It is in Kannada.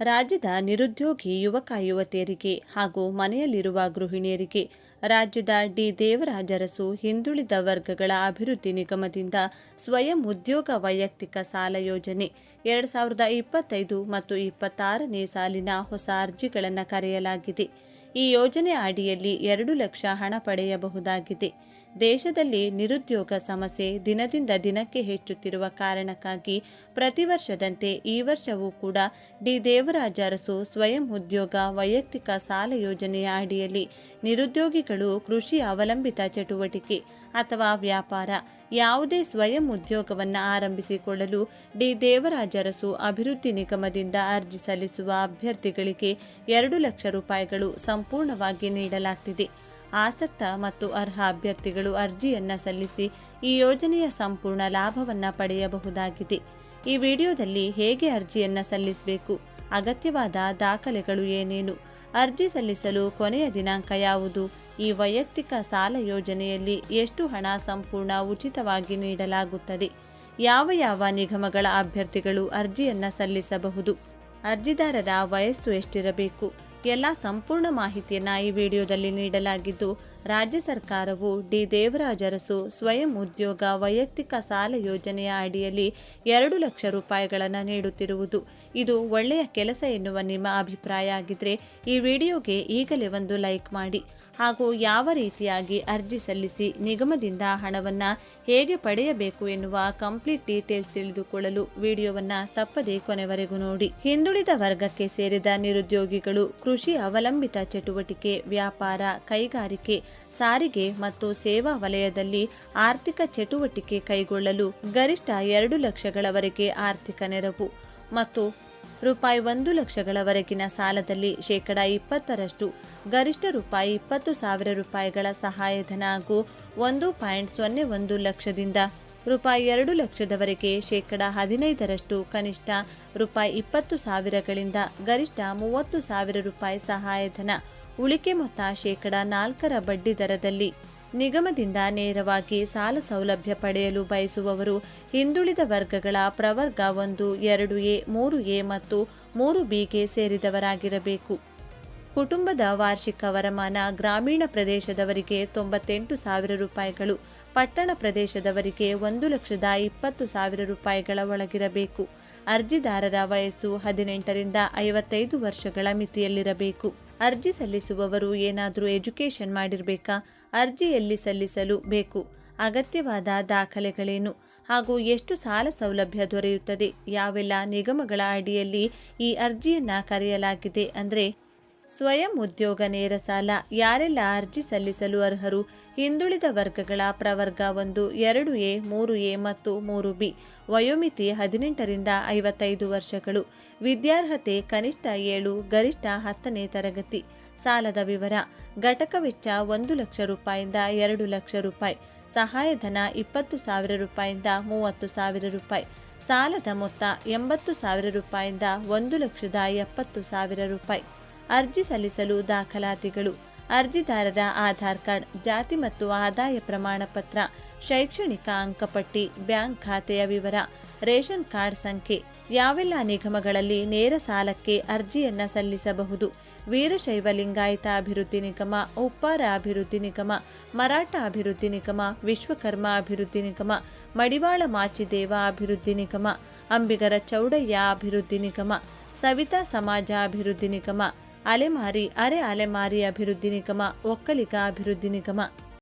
ರಾಜ್ಯದ ನಿರುದ್ಯೋಗಿ ಯುವಕ ಯುವತಿಯರಿಗೆ ಹಾಗೂ ಮನೆಯಲ್ಲಿರುವ ಗೃಹಿಣಿಯರಿಗೆ ರಾಜ್ಯದ ಡಿ ದೇವರಾಜರಸು ಹಿಂದುಳಿದ ವರ್ಗಗಳ ಅಭಿವೃದ್ಧಿ ನಿಗಮದಿಂದ ಸ್ವಯಂ ಉದ್ಯೋಗ ವೈಯಕ್ತಿಕ ಸಾಲ ಯೋಜನೆ ಎರಡು ಸಾವಿರದ ಇಪ್ಪತ್ತೈದು ಮತ್ತು ಇಪ್ಪತ್ತಾರನೇ ಸಾಲಿನ ಹೊಸ ಅರ್ಜಿಗಳನ್ನು ಕರೆಯಲಾಗಿದೆ. ಈ ಯೋಜನೆ ಅಡಿಯಲ್ಲಿ ಎರಡು ಲಕ್ಷ ಹಣ ಪಡೆಯಬಹುದಾಗಿದೆ. ದೇಶದಲ್ಲಿ ನಿರುದ್ಯೋಗ ಸಮಸ್ಯೆ ದಿನದಿಂದ ದಿನಕ್ಕೆ ಹೆಚ್ಚುತ್ತಿರುವ ಕಾರಣಕ್ಕಾಗಿ ಪ್ರತಿ ವರ್ಷದಂತೆ ಈ ವರ್ಷವೂ ಕೂಡ ಡಿ ದೇವರಾಜ ಅರಸು ಸ್ವಯಂ ಉದ್ಯೋಗ ವೈಯಕ್ತಿಕ ಸಾಲ ಯೋಜನೆಯ ಅಡಿಯಲ್ಲಿ ನಿರುದ್ಯೋಗಿಗಳು ಕೃಷಿ ಅವಲಂಬಿತ ಚಟುವಟಿಕೆ ಅಥವಾ ವ್ಯಾಪಾರ, ಯಾವುದೇ ಸ್ವಯಂ ಉದ್ಯೋಗವನ್ನು ಆರಂಭಿಸಿಕೊಳ್ಳಲು ಡಿ ದೇವರಾಜರಸು ಅಭಿವೃದ್ಧಿ ನಿಗಮದಿಂದ ಅರ್ಜಿ ಸಲ್ಲಿಸುವ ಅಭ್ಯರ್ಥಿಗಳಿಗೆ ಎರಡು ಲಕ್ಷ ರೂಪಾಯಿಗಳು ಸಂಪೂರ್ಣವಾಗಿ ನೀಡಲಾಗ್ತಿದೆ. ಆಸಕ್ತ ಮತ್ತು ಅರ್ಹ ಅಭ್ಯರ್ಥಿಗಳು ಅರ್ಜಿಯನ್ನು ಸಲ್ಲಿಸಿ ಈ ಯೋಜನೆಯ ಸಂಪೂರ್ಣ ಲಾಭವನ್ನು ಪಡೆಯಬಹುದಾಗಿದೆ. ಈ ವಿಡಿಯೋದಲ್ಲಿ ಹೇಗೆ ಅರ್ಜಿಯನ್ನು ಸಲ್ಲಿಸಬೇಕು, ಅಗತ್ಯವಾದ ದಾಖಲೆಗಳು ಏನೇನು, ಅರ್ಜಿ ಸಲ್ಲಿಸಲು ಕೊನೆಯ ದಿನಾಂಕ ಯಾವುದು, ಈ ವೈಯಕ್ತಿಕ ಸಾಲ ಯೋಜನೆಯಲ್ಲಿ ಎಷ್ಟು ಹಣ ಸಂಪೂರ್ಣ ಉಚಿತವಾಗಿ ನೀಡಲಾಗುತ್ತದೆ, ಯಾವ ಯಾವ ನಿಗಮಗಳ ಅಭ್ಯರ್ಥಿಗಳು ಅರ್ಜಿಯನ್ನು ಸಲ್ಲಿಸಬಹುದು, ಅರ್ಜಿದಾರರ ವಯಸ್ಸು ಎಷ್ಟಿರಬೇಕು ಎಲ್ಲ ಸಂಪೂರ್ಣ ಮಾಹಿತಿಯನ್ನು ಈ ವಿಡಿಯೋದಲ್ಲಿ ನೀಡಲಾಗಿದ್ದು, ರಾಜ್ಯ ಸರ್ಕಾರವು ಡಿ ದೇವರಾಜರಸು ಸ್ವಯಂ ಉದ್ಯೋಗ ವೈಯಕ್ತಿಕ ಸಾಲ ಯೋಜನೆಯ ಅಡಿಯಲ್ಲಿ ಎರಡು ಲಕ್ಷ ರೂಪಾಯಿಗಳನ್ನು ನೀಡುತ್ತಿರುವುದು. ಇದು ಒಳ್ಳೆಯ ಕೆಲಸ ಎನ್ನುವ ನಿಮ್ಮ ಅಭಿಪ್ರಾಯ ಆಗಿದ್ರೆ ಈ ವಿಡಿಯೋಗೆ ಈಗಲೇ ಒಂದು ಲೈಕ್ ಮಾಡಿ. ಹಾಗೂ ಯಾವ ರೀತಿಯಾಗಿ ಅರ್ಜಿ ಸಲ್ಲಿಸಿ ನಿಗಮದಿಂದ ಹಣವನ್ನು ಹೇಗೆ ಪಡೆಯಬೇಕು ಎನ್ನುವ ಕಂಪ್ಲೀಟ್ ಡೀಟೇಲ್ಸ್ ತಿಳಿದುಕೊಳ್ಳಲು ವಿಡಿಯೋವನ್ನು ತಪ್ಪದೇ ಕೊನೆವರೆಗೂ ನೋಡಿ. ಹಿಂದುಳಿದ ವರ್ಗಕ್ಕೆ ಸೇರಿದ ನಿರುದ್ಯೋಗಿಗಳು ಅವಲಂಬಿತ ಚಟುವಟಿಕೆ, ವ್ಯಾಪಾರ, ಕೈಗಾರಿಕೆ, ಸಾರಿಗೆ ಮತ್ತು ಸೇವಾ ವಲಯದಲ್ಲಿ ಆರ್ಥಿಕ ಚಟುವಟಿಕೆ ಕೈಗೊಳ್ಳಲು ಗರಿಷ್ಠ ಎರಡು ಲಕ್ಷಗಳವರೆಗೆ ಆರ್ಥಿಕ ನೆರವು ಮತ್ತು ರೂಪಾಯಿ ಒಂದು ಲಕ್ಷಗಳವರೆಗಿನ ಸಾಲದಲ್ಲಿ ಶೇಕಡ ಇಪ್ಪತ್ತರಷ್ಟು, ಗರಿಷ್ಠ ರೂಪಾಯಿ ಇಪ್ಪತ್ತು ಸಾವಿರ ರೂಪಾಯಿಗಳ ಸಹಾಯಧನ ಹಾಗೂ ಒಂದು ಪಾಯಿಂಟ್ ಸೊನ್ನೆ ಒಂದು ಲಕ್ಷದಿಂದ ರೂಪಾಯಿ ಎರಡು ಲಕ್ಷದವರೆಗೆ ಶೇಕಡ ಹದಿನೈದರಷ್ಟು ಕನಿಷ್ಠ ರೂಪಾಯಿ ಇಪ್ಪತ್ತು ಸಾವಿರಗಳಿಂದ ಗರಿಷ್ಠ ಮೂವತ್ತು ಸಾವಿರ ರೂಪಾಯಿ ಸಹಾಯಧನ, ಉಳಿಕೆ ಮೊತ್ತ ಶೇಕಡ ನಾಲ್ಕರ ಬಡ್ಡಿ ದರದಲ್ಲಿ. ನಿಗಮದಿಂದ ನೇರವಾಗಿ ಸಾಲ ಸೌಲಭ್ಯ ಪಡೆಯಲು ಬಯಸುವವರು ಹಿಂದುಳಿದ ವರ್ಗಗಳ ಪ್ರವರ್ಗ ಒಂದು, ಎರಡು ಎ, ಮೂರು ಎ ಮತ್ತು ಮೂರು ಬಿಗೆ ಸೇರಿದವರಾಗಿರಬೇಕು. ಕುಟುಂಬದ ವಾರ್ಷಿಕ ವರಮಾನ ಗ್ರಾಮೀಣ ಪ್ರದೇಶದವರಿಗೆ ತೊಂಬತ್ತೆಂಟು ಸಾವಿರ ರೂಪಾಯಿಗಳು ಪಟ್ಟಣ ಪ್ರದೇಶದವರಿಗೆ ಒಂದು ಲಕ್ಷದ ಇಪ್ಪತ್ತು ಸಾವಿರ ರೂಪಾಯಿಗಳ ಒಳಗಿರಬೇಕು. ಅರ್ಜಿದಾರರ ವಯಸ್ಸು ಹದಿನೆಂಟರಿಂದ ಐವತ್ತೈದು ವರ್ಷಗಳ ಮಿತಿಯಲ್ಲಿರಬೇಕು. ಅರ್ಜಿ ಸಲ್ಲಿಸುವವರು ಏನಾದರೂ ಎಜುಕೇಷನ್ ಮಾಡಿರಬೇಕಾ? ಅರ್ಜಿಯಲ್ಲಿ ಸಲ್ಲಿಸಲು ಬೇಕು. ಅಗತ್ಯವಾದ ದಾಖಲೆಗಳೇನು? ಹಾಗೂ ಎಷ್ಟು ಸಾಲ ಸೌಲಭ್ಯ ದೊರೆಯುತ್ತದೆ? ಯಾವೆಲ್ಲ ನಿಗಮಗಳ ಅಡಿಯಲ್ಲಿ ಈ ಅರ್ಜಿಯನ್ನು ಕರೆಯಲಾಗಿದೆ ಅಂದರೆ ಸ್ವಯಂ ಉದ್ಯೋಗ ನೇರ ಸಾಲ, ಯಾರೆಲ್ಲ ಅರ್ಜಿ ಸಲ್ಲಿಸಲು ಅರ್ಹರು? ಹಿಂದುಳಿದ ವರ್ಗಗಳ ಪ್ರವರ್ಗ ಒಂದು, ಎರಡು ಎ, ಮೂರು ಎ ಮತ್ತು ಮೂರು ಬಿ. ವಯೋಮಿತಿ ಹದಿನೆಂಟರಿಂದ ಐವತ್ತೈದು ವರ್ಷಗಳು. ವಿದ್ಯಾರ್ಹತೆ ಕನಿಷ್ಠ ಏಳು, ಗರಿಷ್ಠ ಹತ್ತನೇ ತರಗತಿ. ಸಾಲದ ವಿವರ, ಘಟಕ ವೆಚ್ಚ ಒಂದು ಲಕ್ಷ ರೂಪಾಯಿಂದ ಎರಡು ಲಕ್ಷ ರೂಪಾಯಿ. ಸಹಾಯಧನ ಇಪ್ಪತ್ತು ಸಾವಿರ ರೂಪಾಯಿಂದ ಮೂವತ್ತು ಸಾವಿರ ರೂಪಾಯಿ. ಸಾಲದ ಮೊತ್ತ ಎಂಬತ್ತು ಸಾವಿರ ರೂಪಾಯಿಂದ ಒಂದು ಲಕ್ಷದ ಎಪ್ಪತ್ತು ಸಾವಿರ ರೂಪಾಯಿ. ಅರ್ಜಿ ಸಲ್ಲಿಸಲು ದಾಖಲಾತಿಗಳು. ಅರ್ಜಿದಾರರ ಆಧಾರ್ ಕಾರ್ಡ್, ಜಾತಿ ಮತ್ತು ಆದಾಯ ಪ್ರಮಾಣ ಪತ್ರ, ಶೈಕ್ಷಣಿಕ ಅಂಕಪಟ್ಟಿ ಬ್ಯಾಂಕ್ ಖಾತೆಯ ವಿವರ, ರೇಷನ್ ಕಾರ್ಡ್ ಸಂಖ್ಯೆ ಯಾವೆಲ್ಲ ನಿಗಮಗಳಲ್ಲಿ ನೇರ ಸಾಲಕ್ಕೆ ಅರ್ಜಿಯನ್ನ ಸಲ್ಲಿಸಬಹುದು? ವೀರಶೈವ ಲಿಂಗಾಯತ ಅಭಿವೃದ್ಧಿ ನಿಗಮ, ಉಪ್ಪಾರ ಅಭಿವೃದ್ಧಿ ನಿಗಮ, ಮರಾಠ ಅಭಿವೃದ್ಧಿ ನಿಗಮ, ವಿಶ್ವಕರ್ಮ ಅಭಿವೃದ್ಧಿ ನಿಗಮ, ಮಡಿವಾಳ ಮಾಚಿದೇವ ಅಭಿವೃದ್ಧಿ ನಿಗಮ, ಅಂಬಿಗರ ಚೌಡಯ್ಯ ಅಭಿವೃದ್ಧಿ ನಿಗಮ, ಸವಿತಾ ಸಮಾಜ ಅಭಿವೃದ್ಧಿ ನಿಗಮ ಅಲೆಮಾರಿ ಅರೆ ಅಲೆಮಾರಿ ಅಭಿವೃದ್ಧಿ ನಿಗಮ ಒಕ್ಕಲಿಗ ಅಭಿವೃದ್ಧಿ ನಿಗಮ